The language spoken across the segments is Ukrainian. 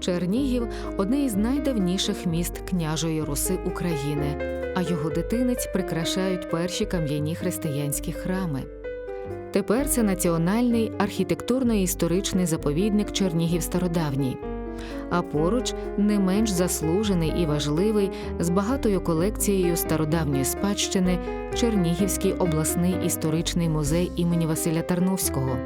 Чернігів одне із найдавніших міст княжої Руси України, а його дитинець прикрашають перші кам'яні християнські храми. Тепер це національний архітектурно-історичний заповідник Чернігів Стародавній. А поруч не менш заслужений і важливий з багатою колекцією стародавньої спадщини Чернігівський обласний історичний музей імені Василя Тарновського.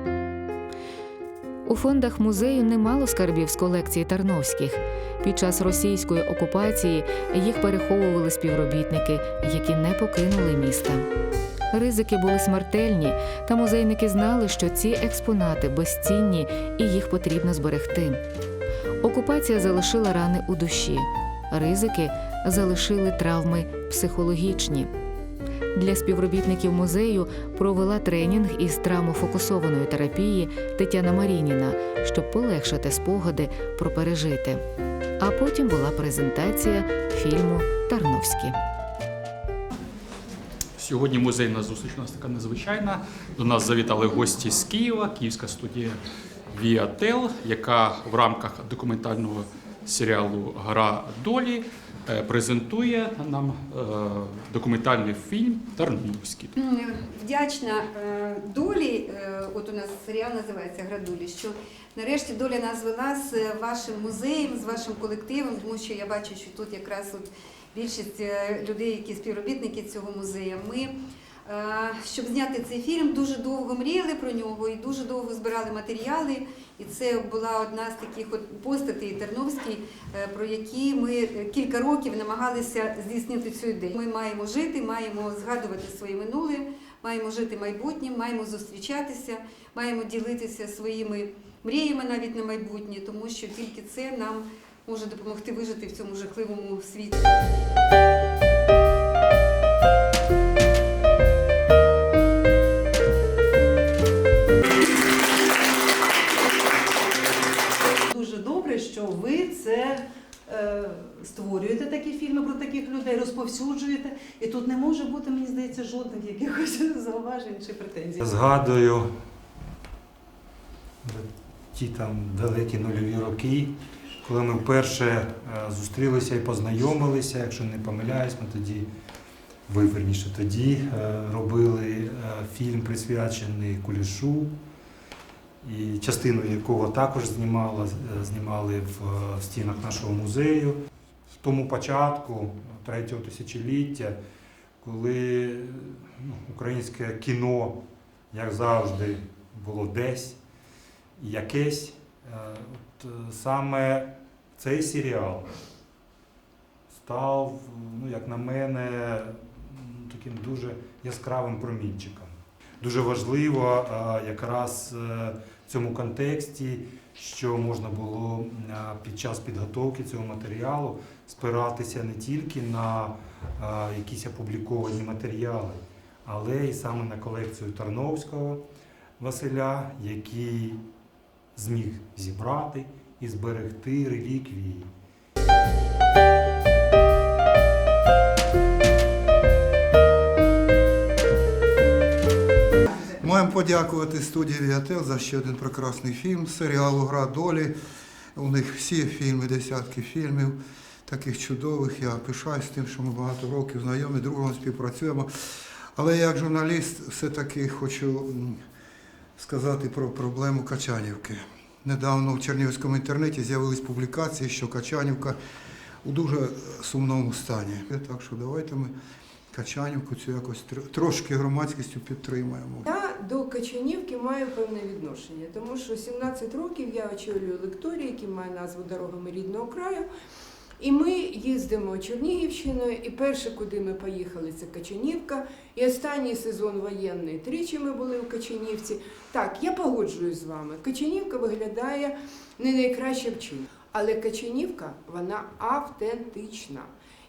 У фондах музею немало скарбів з колекції Тарновських. Під час російської окупації їх переховували співробітники, які не покинули міста. Ризики були смертельні, та музейники знали, що ці експонати безцінні і їх потрібно зберегти. Окупація залишила рани у душі, ризики залишили травми психологічні. Для співробітників музею провела тренінг із травмофокусованої терапії Тетяна Марініна, щоб полегшити спогади про пережите. А потім була презентація фільму Тарновські. Сьогодні музейна зустріч у нас така незвичайна. До нас завітали гості з Києва, київська студія Віател, яка в рамках документального серіалу Гра долі презентує нам е, документальний фільм Тарновський. Вдячна е, долі, е, от у нас серіал називається Градулі. що нарешті доля нас звела з вашим музеєм, з вашим колективом, тому що я бачу, що тут якраз от більшість е, людей, які співробітники цього музею. Ми, е, щоб зняти цей фільм, дуже довго мріяли про нього і дуже довго збирали матеріали. І це була одна з таких от постатей Терновській, е, про які ми е, кілька років намагалися здійснити цю ідею. Ми маємо жити, маємо згадувати своє минуле, маємо жити майбутнім, маємо зустрічатися, маємо ділитися своїми мріями навіть на майбутнє, тому що тільки це нам може допомогти вижити в цьому жахливому світі. Створюєте такі фільми про таких людей, розповсюджуєте. І тут не може бути, мені здається, жодних якихось зауважень чи претензій. Згадую ті там далекі нульові роки, коли ми вперше е, зустрілися і познайомилися, якщо не помиляюсь, ми тоді, ви верніше тоді е, робили е, фільм присвячений Кулішу, і частину якого також знімали е, в стінах нашого музею. В тому початку третього тисячоліття, коли ну, українське кіно, як завжди, було десь якесь. Е, От е, саме цей серіал став, ну, як на мене, таким дуже яскравим промінчиком. Дуже важливо е, якраз в цьому контексті, що можна було е, під час підготовки цього матеріалу спиратися не тільки на е, якісь опубліковані матеріали, але і саме на колекцію Тарновського Василя, який зміг зібрати і зберегти реліквії. Маємо подякувати студії Віател за ще один прекрасний фільм серіалу Гра долі. У них всі фільми, десятки фільмів, таких чудових. Я пишаюсь тим, що ми багато років знайомі, другом співпрацюємо. Але як журналіст все-таки хочу сказати про проблему Качанівки. Недавно в Чернігівському інтернеті з'явились публікації, що Качанівка у дуже сумному стані. Так що давайте ми Качанівку цю якось трошки громадськістю підтримаємо. Я до Качанівки маю певне відношення, тому що 17 років я очолюю лекторій, який має назву Дорогами рідного краю. І ми їздимо Чернігівщиною, і перше, куди ми поїхали, це Качанівка. І останній сезон воєнний тричі ми були у Качанівці. Так, я погоджуюсь з вами. Качанівка виглядає не найкращим чином. Але Качанівка вона автентична.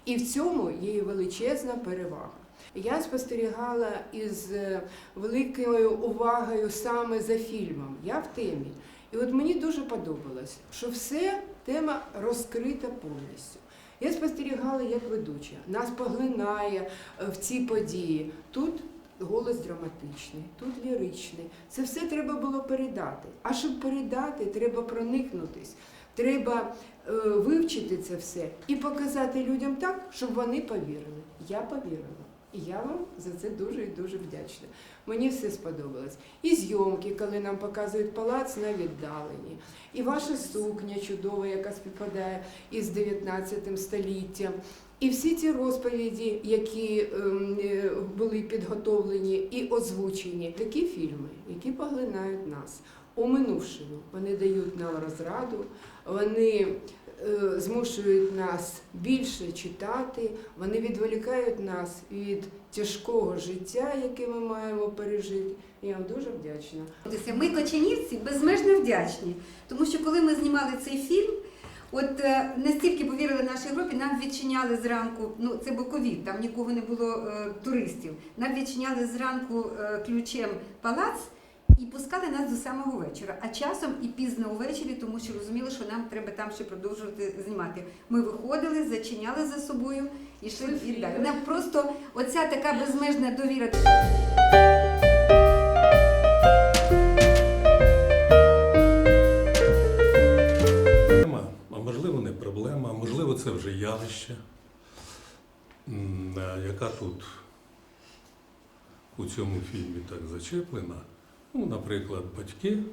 І в цьому є величезна перевага. Я спостерігала із е, великою увагою саме за фільмом. Я в темі. І от мені дуже подобалось, що все тема розкрита повністю. Я спостерігала як ведуча. Нас поглинає е, в ці події. Тут голос драматичний, тут ліричний. Це все треба було передати. А щоб передати, треба проникнутись. Треба е, вивчити це все і показати людям так, щоб вони повірили. Я повірила. І я вам за це дуже і дуже вдячна. Мені все сподобалось. І зйомки, коли нам показують палац на віддаленні, і ваша сукня чудова, яка співпадає із 19 століттям. І всі ці розповіді, які ем, е, були підготовлені і озвучені, такі фільми, які поглинають нас у минувшину. Вони дають нам розраду, вони е, змушують нас більше читати, вони відволікають нас від тяжкого життя, яке ми маємо пережити. Я вам дуже вдячна. Ми, кочанівці, безмежно вдячні, тому що коли ми знімали цей фільм, от е, настільки повірили нашій групі, нам відчиняли зранку, ну це був ковід, там нікого не було е, туристів. Нам відчиняли зранку е, ключем палац і пускали нас до самого вечора. А часом і пізно увечері, тому що розуміли, що нам треба там ще продовжувати знімати. Ми виходили, зачиняли за собою і йшли і далі. Нам просто оця така безмежна довіра. Проблема, а можливо, не проблема, а можливо, це вже явище, е, яка тут у цьому фільмі так зачеплена. Ну, наприклад, батьки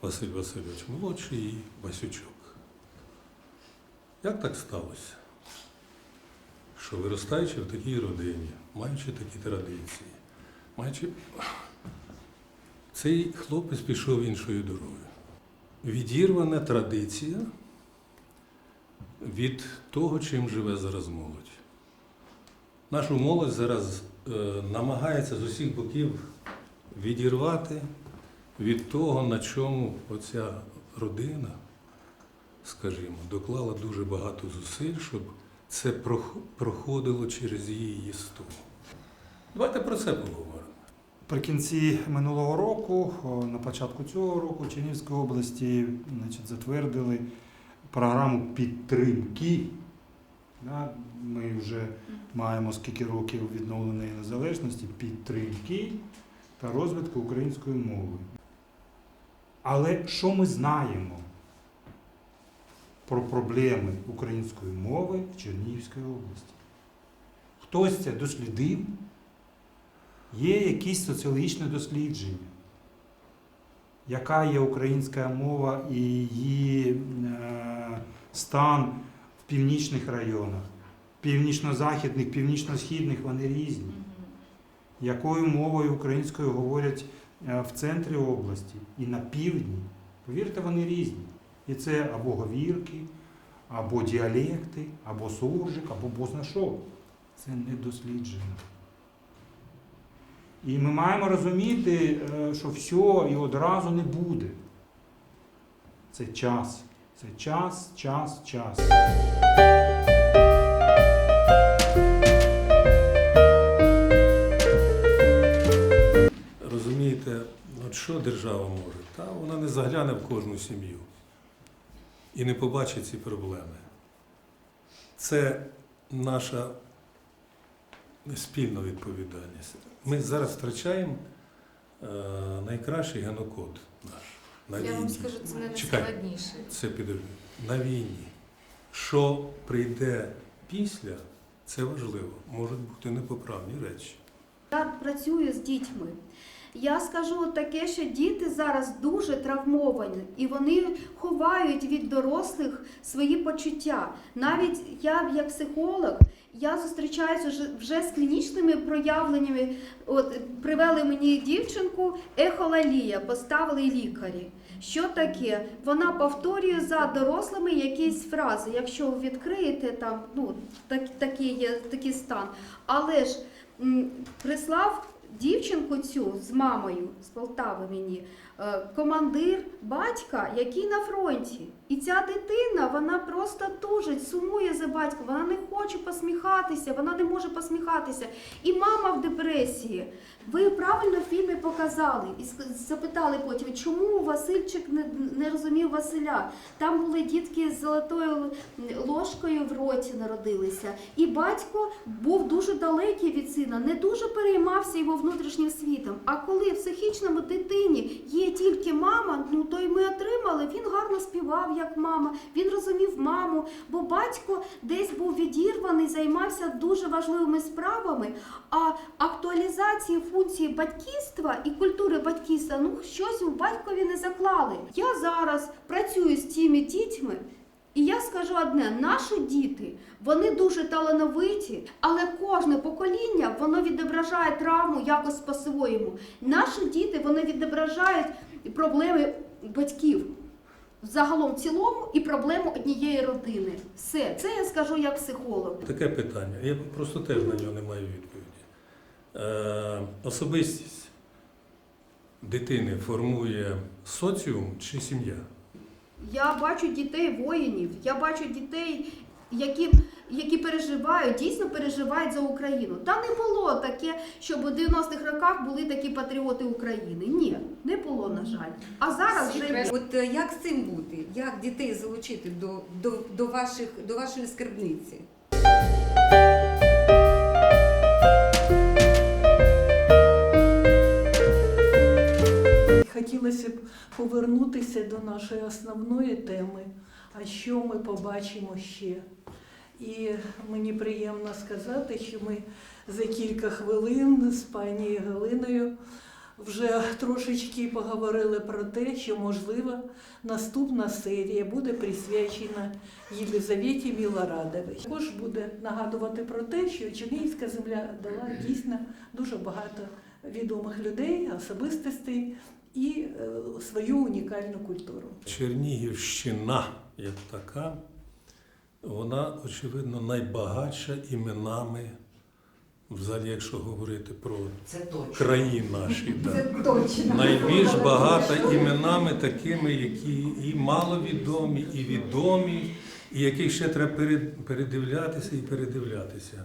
Василь Васильович молодший і Васючок. Як так сталося? Що виростаючи в такій родині, маючи такі традиції, маючи... цей хлопець пішов іншою дорогою відірвана традиція від того, чим живе зараз молодь. Нашу молодь зараз е, намагається з усіх боків відірвати від того, на чому оця родина, скажімо, доклала дуже багато зусиль, щоб це проходило через її єство. Давайте про це поговоримо. Наприкінці минулого року, на початку цього року, в Чернігівській області значить, затвердили програму підтримки. Ми вже маємо скільки років відновленої незалежності, підтримки та розвитку української мови. Але що ми знаємо про проблеми української мови в Чернігівській області? Хтось це дослідив? Є якісь соціологічні дослідження, яка є українська мова і її е, стан в північних районах, північно-західних, північно-східних вони різні. Якою мовою українською говорять е, в центрі області і на півдні, повірте, вони різні. І це або говірки, або діалекти, або суржик, або бозна що. Це не досліджено. І ми маємо розуміти, е, що все і одразу не буде. Це час. Це час, час, час. Що держава може? Та вона не загляне в кожну сім'ю і не побачить ці проблеми. Це наша спільна відповідальність. Ми зараз втрачаємо е, найкращий генокод наш. На Я вам скажу, це не найскладніше. Це підожди. На війні. Що прийде після, це важливо. Можуть бути непоправні речі. Я працюю з дітьми. Я скажу таке, що діти зараз дуже травмовані і вони ховають від дорослих свої почуття. Навіть я, як психолог, я зустрічаюся вже, з клінічними проявленнями. От привели мені дівчинку ехолалія, поставили лікарі. Що таке? Вона повторює за дорослими якісь фрази. Якщо ви відкриєте там, ну так, такий є такий стан. Але ж прислав дівчинку цю з мамою з Полтави мені, командир батька, який на фронті. І ця дитина, вона просто тужить, сумує за батьком, вона не хоче посміхатися, вона не може посміхатися. І мама в депресії. Ви правильно в фільмі показали і запитали потім, чому Васильчик не, не розумів Василя. Там були дітки з золотою ложкою в роті народилися. І батько був дуже далекий від сина, не дуже переймався його внутрішнім світом. А коли в психічному дитині є тільки мама, ну то й ми отримали. Він гарно співав як мама, він розумів маму, бо батько десь був відірваний, займався дуже важливими справами. А актуалізації функції батьківства і культури батьківства, ну щось у батькові не заклали. Я зараз працюю з цими дітьми. І я скажу одне: наші діти вони дуже талановиті, але кожне покоління воно відображає травму якось по-своєму. Наші діти вони відображають проблеми батьків загалом в цілому і проблему однієї родини. Все, це я скажу як психолог. Таке питання. Я просто теж на нього не маю відповіді. Е, особистість дитини формує соціум чи сім'я? Я бачу дітей воїнів, я бачу дітей, які, які переживають, дійсно переживають за Україну. Та не було таке, щоб у 90-х роках були такі патріоти України. Ні, не було, на жаль. А зараз вже є. От е, як з цим бути? Як дітей залучити до, до, до, ваших, до вашої скарбниці? Хотілося б повернутися до нашої основної теми, а що ми побачимо ще. І мені приємно сказати, що ми за кілька хвилин з пані Галиною вже трошечки поговорили про те, що, можливо, наступна серія буде присвячена Єлизаветі Мілорадовій. Також буде нагадувати про те, що Чернігівська земля дала дійсно дуже багато відомих людей, особистостей і е, свою унікальну культуру. Чернігівщина як така, вона, очевидно, найбагатша іменами, взагалі, якщо говорити про краї наші. Це точно. Найбільш багата іменами такими, які і маловідомі, і відомі, і яких ще треба передивлятися і передивлятися.